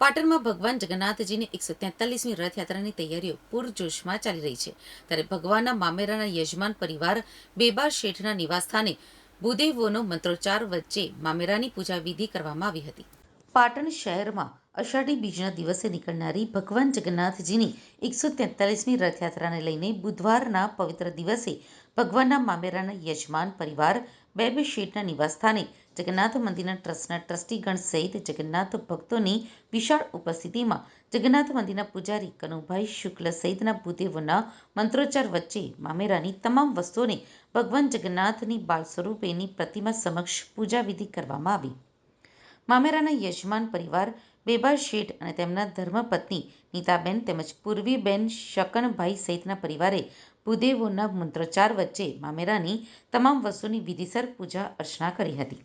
પાટણમાં ભગવાન જગન્નાથજીની એકસો તેતાલીસમી રથયાત્રાની તૈયારીઓ પૂરજોશમાં ચાલી રહી છે. ત્યારે ભગવાનના મામેરાના યજમાન પરિવાર બેબા શેઠના નિવાસસ્થાને ભૂદેવોનો મંત્રોચ્ચાર વચ્ચે મામેરાની પૂજા વિધિ કરવામાં આવી હતી. પાટણ શહેરમાં અષાઢી બીજના દિવસે નીકળનારી ભગવાન જગન્નાથજીની એકસો તેતાલીસમી રથયાત્રાને લઈને બુધવારના પવિત્ર દિવસે ભગવાનના મામેરાના યજમાન પરિવાર બે બે શેઠના નિવાસસ્થાને જગન્નાથ મંદિરના ટ્રસ્ટના ટ્રસ્ટીગણ સહિત જગન્નાથ ભક્તોની વિશાળ ઉપસ્થિતિમાં જગન્નાથ મંદિરના પૂજારી કનુભાઈ શુક્લ સહિતના ભૂદેવોના મંત્રોચ્ચાર વચ્ચે મામેરાની તમામ વસ્તુઓને ભગવાન જગન્નાથની બાળ સ્વરૂપેની પ્રતિમા સમક્ષ પૂજા વિધિ કરવામાં આવી. મામેરાના યજમાન પરિવાર બેબા શેઠ અને તેમના ધર્મપત્ની નીતાબેન તેમજ પૂર્વીબેન શકનભાઈ સહિતના પરિવારે ભૂદેવોના મંત્રોચ્ચાર વચ્ચે મામેરાની તમામ વસ્તુની વિધિસર પૂજા અર્ચના કરી હતી.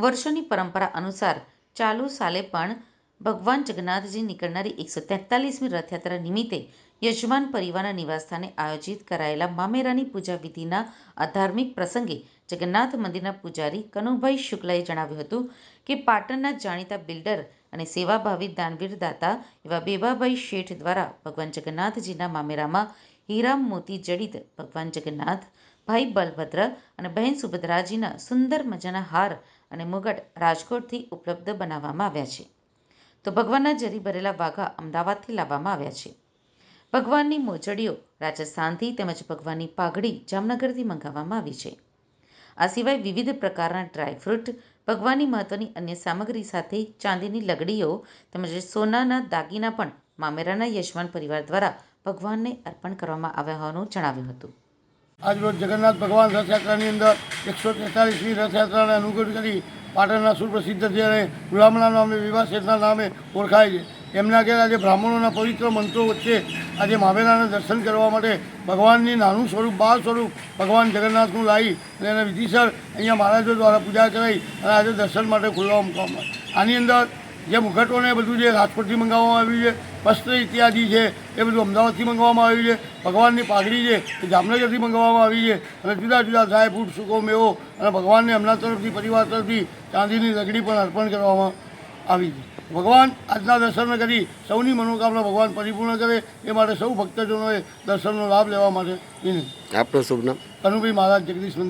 વર્ષોની પરંપરા અનુસાર ચાલુ સાલે પણ ભગવાન જગન્નાથજી નીકળનારી એકસો તેતાલીસમી રથયાત્રા નિમિત્તે યજમાન પરિવારના નિવાસસ્થાને આયોજિત કરાયેલા મામેરાની પૂજા વિધિના આ ધાર્મિક પ્રસંગે જગન્નાથ મંદિરના પૂજારી કનુભાઈ શુક્લાએ જણાવ્યું હતું કે પાટણના જાણીતા બિલ્ડર અને સેવાભાવી દાનવીર દાતા એવા બેબાભાઈ શેઠ દ્વારા ભગવાન જગન્નાથજીના મામેરામાં હીરા મોતી જડિત ભગવાન જગન્નાથ, ભાઈ બલભદ્ર અને બહેન સુભદ્રાજીના સુંદર મજાના હાર અને મુગટ રાજકોટથી ઉપલબ્ધ બનાવવામાં આવ્યા છે. તો ભગવાનના જરી ભરેલા વાઘા અમદાવાદથી લાવવામાં આવ્યા છે. ભગવાનની મોજડીઓ રાજસ્થાનથી તેમજ ભગવાનની પાઘડી જામનગરથી મંગાવવામાં આવી છે. આ સિવાય વિવિધ પ્રકારના ડ્રાયફ્રૂટ ભગવાનની મહત્વની અન્ય સામગ્રી સાથે ચાંદીની લગડીઓ તેમજ સોનાના દાગીના પણ મામેરાના યજમાન પરિવાર દ્વારા ભગવાનને અર્પણ કરવામાં આવ્યા હોવાનું જણાવ્યું હતું. આજરોજ જગન્નાથ ભગવાન રથયાત્રાની અંદર એકસો તેતાલીસમી રથયાત્રાને અનુકૂળ કરી પાટણના સુપ્રસિદ્ધ જેને ગુલામના નામે, વિવાહ શેઠના નામે ઓળખાય છે. એમના ઘેર આજે બ્રાહ્મણોના પવિત્ર મંત્રો વચ્ચે આજે મામેરાના દર્શન કરવા માટે ભગવાનની નાનું સ્વરૂપ, બાળ સ્વરૂપ ભગવાન જગન્નાથનું લાવી અને એને વિધિસર અહીંયા મહારાજો દ્વારા પૂજા કરાવી અને આજે દર્શન માટે ખુલ્લા મૂકવામાં. આની અંદર જે મુગટોને બધું જે રાજકોટથી મંગાવવામાં આવ્યું છે, વસ્ત્ર ઇત્યાદિ છે એ બધું અમદાવાદથી મંગાવવામાં આવ્યું છે. ભગવાનની પાઘડી છે એ જામનગરથી મંગાવવામાં આવી છે. અને જુદા જુદા ડ્રાય ફ્રૂટ સૂકો મેવો અને ભગવાનને એમના તરફથી પરિવાર તરફથી ચાંદીની લગડી પણ અર્પણ કરવામાં આવી છે. ભગવાન આજના દર્શન કરી સૌની મનોકામના ભગવાન પરિપૂર્ણ કરે એ માટે સૌ ભક્તજનોએ દર્શનનો લાભ લેવા માટે વિનંતી. આપનું શુભ નામ? કનુભાઈ મહારાજ જગદીશ મંદિર.